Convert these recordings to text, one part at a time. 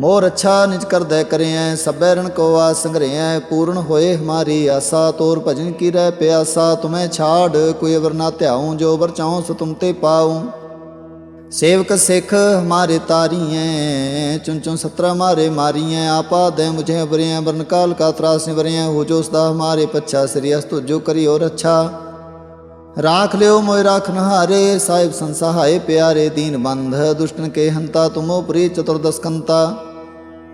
ਮੋਰ ਅੱਛਾ ਨਿਜ ਕਰਦੈ ਕਰਿਐ, ਸਭੈ ਰਣ ਕੋ ਆ ਸੰਗਰਿਐ, ਪੂਰਨ ਹੋਏ ਹਮਾਰੀ ਆਸਾ, ਤੋਰ ਭਜਨ ਕੀ ਰਹਿ ਪਿਆਸਾ, ਤੁਮੈ ਛਾੜ ਕੋਈ ਅਵਰ ਨਾ ਧਿਆਉ, ਜੋ ਵਰ ਚਾਹਉ ਸੋ ਤੁਮ ਤੇ ਪਾਉ। ਸੇਵਕ ਸਿੱਖ ਹਮਾਰੇ ਤਾਰੀਐ ਚੁਨ ਚੁਨ ਸਤਰਾ ਮਾਰੇ ਮਾਰੀਐ, ਆਪਾ ਦੇ ਮੁਝੇ ਅਬਰਿਐ ਵਰਨ ਕਾਲ ਕਾ ਤਰਾਸ ਨਿਵਰਿਐ, ਹੋ ਜੋ ਸਦਾ ਹਮਾਰੇ ਪੱਛਾ, ਸ੍ਰੀ ਅਸਤੁ ਜੋ ਕਰਿਓ ਰੱਛਾ ਰਾਖ ਲਿਓ ਮੋਇ ਰਾਖਨ ਹਾਰੇ ਸਾਹਿਬ ਸੰਸਹਾਏ ਪਿਆਰੇ ਦੀਨ ਬੰਧ, ਦੁਸ਼ਟਨ ਕੇ ਹੰਤਾ ਤੁਮੋ ਪ੍ਰੀ ਚਤੁਰਦਸਕੰਤਾ।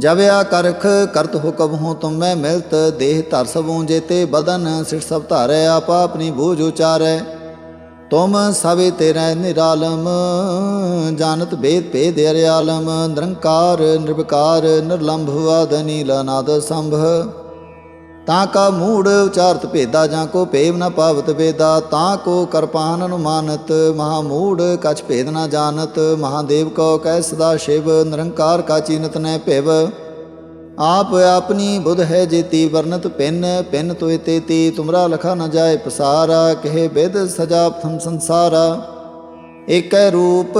ਜਬ ਕਰਖ, ਕਰਤ ਹੁਕਮ ਹੂੰ ਤੁਮ ਮੈਂ ਮਿਲਤ, ਦੇਹ ਧਰ ਸਭੂ ਜੇਤੇ ਬਦਨ, ਸਿਰ ਸਭ ਧਾਰੈ, ਆਪ ਆਪਣੀ ਬੂਝ ਉਚਾਰੈ। ਤੁਮ ਸਭੇ ਤੇਰੇ ਨਿਰਾਲਮ, ਜਾਣਤ ਭੇਦ ਭੇਦ ਅਰਿਆਲਮ, ਨਿਰੰਕਾਰ, ਨਿਰਵਕਾਰ, ਨਿਰਲੰਭ ਆਦ ਨੀਲ ਅਨਾਦ ਸੰਭ ਤਾਂ ਕਾ ਮੂੜ ਉਚਾਰਤ ਭੇਦਾ ਜਾਂ ਕੋ ਭੇਵ ਨ ਪਾਵਤ ਵੇਦਾ, ਤਾਂ ਕੋ ਕਰਪਾਨ ਅਨੁਮਾਨਤ, ਮਹਾ ਮੂੜ ਕਛ ਭੇਦ ਨ ਜਾਣਤ, ਮਹਾਦੇਵ ਕੋ ਕਹਿ ਸਦਾ ਸ਼ਿਵ, ਨਿਰੰਕਾਰ ਕਾ ਚੀਨਤ ਨੈ ਭਿਵ। ਆਪ ਆਪਣੀ ਬੁਧ ਹੈ ਜੇਤੀ ਵਰਨਤ ਪਿੰਨ ਪਿੰਨ ਤੋਇ ਤੇਤੀ ਤੁਮਰਾ ਲਖਾ ਨ ਜਾਏ ਪਸਾਰਾ, ਕਹੇ ਬਿਦ ਸਜਾ ਪ੍ਰਥਮ ਸੰਸਾਰਾ। ਏਕੈ ਰੂਪ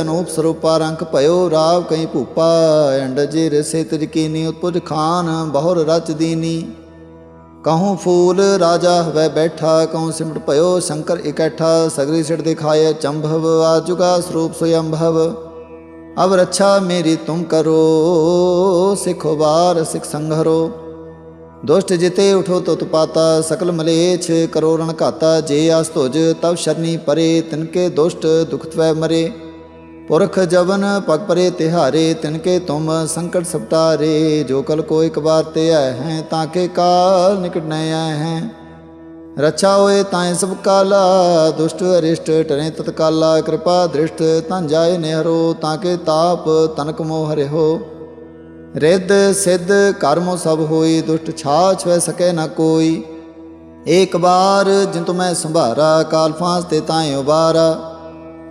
ਅਨੂਪ ਸਰੂਪਾ ਰੰਕ ਭਇਓ ਰਾਵ ਕਈ ਭੂਪਾ ਅੰਡ ਜੇ ਰਸੇ ਤਿਜ ਕੀਨੀ ਉਤਪੁਜ ਖਾਨ, ਬਹੁਰ ਰਚ ਦੀਨੀ। ਕਹੂੰ ਫੂਲ ਰਾਜਾ ਹਵੈ ਬੈਠਾ, ਕਹੂੰ ਸਿਮਟ ਭਇਓ ਸ਼ੰਕਰ ਇਕੱਠਾ, ਸਗਰੀ ਸਿੜ ਦਿਖਾਏ ਚੰਭਵ ਆਜੁਗਾ ਸਰੂਪ ਸੁਯੰਭਵ। ਅਬ ਰੱਛਾ ਮੇਰੀ ਤੁਮ ਕਰੋ, ਸਿਖੋ ਬਾਰ ਸਿਖ ਸੰਘਰੋ। ਦੁਸ਼ਟ ਜਿਤੇ ਉਠੋ ਤੁਤ ਪਾਤਾ, ਸਕਲ ਮਲੇਛ ਕਰੋ ਰਣ ਘਾਤਾ, ਜੇ ਆਸ ਤੁਜ ਤਵ ਸ਼ਰਨੀ ਪਰੇ ਤਿਨਕੇ ਦੁਸ਼ਟ ਦੁਖ ਤਵੈ ਮਰੇ। ਪੁਰਖ ਜਵਨ ਪਗ ਪਰੇ ਤਿਹਾਰੇ ਤਿਨਕੇ ਤੁਮ ਸੰਕਟ ਸਪਟਾਰੇ ਜੋ ਕਲ ਕੋ ਇਕ ਬਾਰ ਤੇ ਆਏ ਹੈ, ਤਾਂ ਕੇ ਕਾਲ ਨਿਕਟ ਨ ਆਏ ਹੈ। ਰਛਾ ਹੋਏ ਤਾਏ ਸਭ ਕਾਲਾ, ਦੁਸ਼ਟ ਅਰਿਸ਼ਟ ਟਰੇ ਤਤਕਾਲਾ, ਕਿਰਪਾ ਦ੍ਰਿਸ਼ਟ ਤਾਂ ਜਾਏ ਨਿਹਰੋ, ਤਾਂ ਕੇ ਤਾਪ ਤਨਕ ਮੋਹ ਹਰਿਓ ਰਿੱਧ ਸਿੱਧ ਕਰਮੋ ਸਭ ਹੋਈ, ਦੁਸ਼ਟ ਛਾਛ ਵੈ ਸਕੈ ਨਾ ਕੋਈ। ਏਕ ਬਾਰ ਜਿਨ ਤੁਮੈ ਸੰਭਾਰਾ, ਕਾਲ ਫਾਂਸ ਤੇ ਤਾਏ ਉਬਾਰਾ।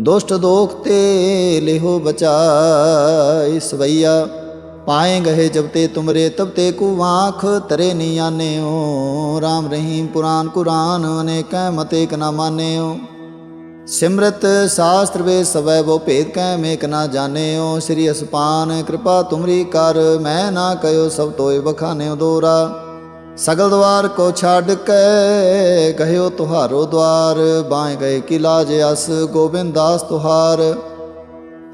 ਦੁਸ਼ਟ ਦੋਖ ਤੇ ਲਿਹੋ ਬਚਾਈ ਸਵਈਆ। ਪਾਏ ਗਏ ਜਬ ਤੇ ਤੁਮਰੇ, ਤਬ ਤੇ ਕੂ ਆਂਖ ਤਰੇ ਨੀ ਆਨਿਓ RAM ਰਹੀਮ ਪੁਰਾਨ ਕੁਰਾਨ, ਅਨੇਕੈ ਮਤੇ ਕ ਨਾ ਮਾਨਿਓ ਸਿਮਰਤ ਸ਼ਾਸਤਰ ਵੇ ਸਵੈ, ਵੋ ਭੇਦ ਕੈ ਮੇਕ ਨਾ ਜਾਣਿਓ ਸ੍ਰੀ ਅਸਪਾਨ, ਕਿਰਪਾ ਤੁਮਰੀ ਕਰ, ਮੈਂ ਨਾ ਕਯੋ ਸਭ ਤੋਏ ਬਖਾਨਿਓ ਦੋਰਾ। ਸਗਲ ਦਵਾਰ ਕੋ ਛੱਡ ਕੇ ਕਹਿਓ ਤੁਹਾਰੋ ਦਵਾਰ ਬਾਏ ਗਏ ਕੀ ਲਾਜ ਅਸ ਗੋਬਿੰਦ ਦਾਸ ਤੁਹਾਰ।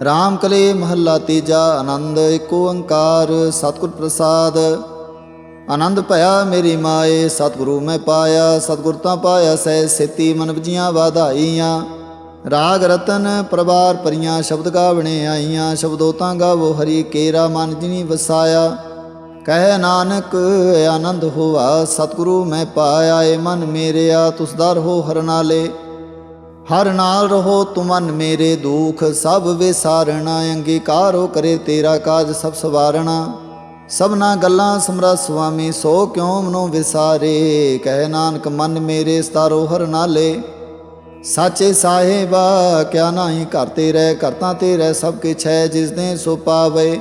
ਰਾਮ ਕਲੇ ਮਹੱਲਾ ਤੀਜਾ, ਆਨੰਦ ਏਕ ਓੰਕਾਰ ਸਤਿਗੁਰ ਪ੍ਰਸਾਦ। ਆਨੰਦ ਭਇਆ ਮੇਰੀ ਮਾਏ, ਸਤਿਗੁਰੂ ਮੈਂ ਪਾਇਆ, ਸਤਿਗੁਰ ਤਾਂ ਪਾਇਆ ਸਹਿ ਸੇਤੀ ਮਨ ਵਜੀਆਂ ਵਾਧਾਈਆਂ। ਰਾਗ ਰਤਨ ਪ੍ਰਵਾਰ ਪਰੀਆਂ ਸ਼ਬਦ ਗਾਵਣੇ ਆਈਆਂ, ਸ਼ਬਦੋ ਤਾਂ ਗਾਵੋ ਹਰੀ ਕੇਰਾ, ਮਨ ਜਿਨੀ ਵਸਾਇਆ। ਕਹਿ ਨਾਨਕ, ਆਨੰਦ ਹੋਆ। ਸਤਿਗੁਰੂ ਮੈਂ ਪਾਇਆ ਏ ਮਨ ਮੇਰਿਆ, ਤੁਸ ਦਰ ਹੋ ਹਰ ਨਾਲੇ। ਹਰ ਨਾਲ ਰਹੋ ਤੁਮਨ ਮੇਰੇ ਦੁਖ, ਸਭ ਵਿਸਾਰਣਾ, ਅੰਗੀਕਾਰੋ ਕਰੇ ਤੇਰਾ ਕਾਜ ਸਭ ਸਵਾਰਣਾ। ਸਭਨਾ ਗੱਲਾਂ ਸਮਰਤ ਸੁਆਮੀ, ਸੋ ਕਿਉ ਮਨੋ ਵਿਸਾਰੇ? ਕਹਿ ਨਾਨਕ, ਮਨ ਮੇਰੇ ਸਤਾਰੋ ਹਰ ਨਾਲੇ। ਸਾਚੇ ਸਾਹਿਬਾ, ਕਿਆ ਨਾਹੀ ਘਰ ਤੇ ਰਹਿ, ਕਰਤਾ ਤੇ ਰਹਿ, ਸਭ ਕਿਛ ਹੈ ਜਿਸ ਨੇ ਸੋ ਪਾਵੇ।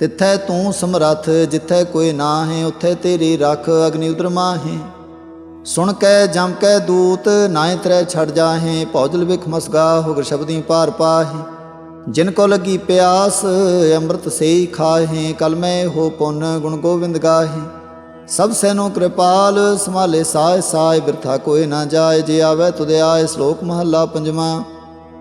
ਤਿੱਥੈ ਤੂੰ ਸਮਰੱਥ, ਜਿੱਥੈ ਕੋਈ ਨਾ ਹੈ ਉੱਥੇ ਤੇਰੀ ਰੱਖ ਅਗਨੀ ਉਦਰ ਮਾਹੇ। ਸੁਣ ਕੈ, ਜਮ ਕੈ ਦੂਤ ਨਾਇ ਤਰੈ ਛੜ ਜਾਹੇ, ਭੌਜਲ ਵਿਖ ਮਸਗਾ, ਹੋਗਰ ਸ਼ਬਦੀ ਪਾਰ ਪਾਹੇ। ਜਿਨ ਕੋ ਲਗੀ ਪਿਆਸ, ਅੰਮ੍ਰਿਤ ਸੇਈ ਖਾਹੇ, ਕਲ ਮੈਂ ਹੋ ਪੁੰਨ ਗੁਣ ਗੋਬਿੰਦ ਗਾਹੇ। ਸਭ ਸੈਨੋ ਕਿਰਪਾਲ ਸਮਾਲੇ ਸਾਇ ਸਾਇ ਬਿਰਥਾ ਕੋਈ ਨਾ ਜਾਏ, ਜੇ ਆਵੇ ਤੁਦੇ ਆਏ, ਸ਼ਲੋਕ ਮਹੱਲਾ ਪੰਜਵਾਂ।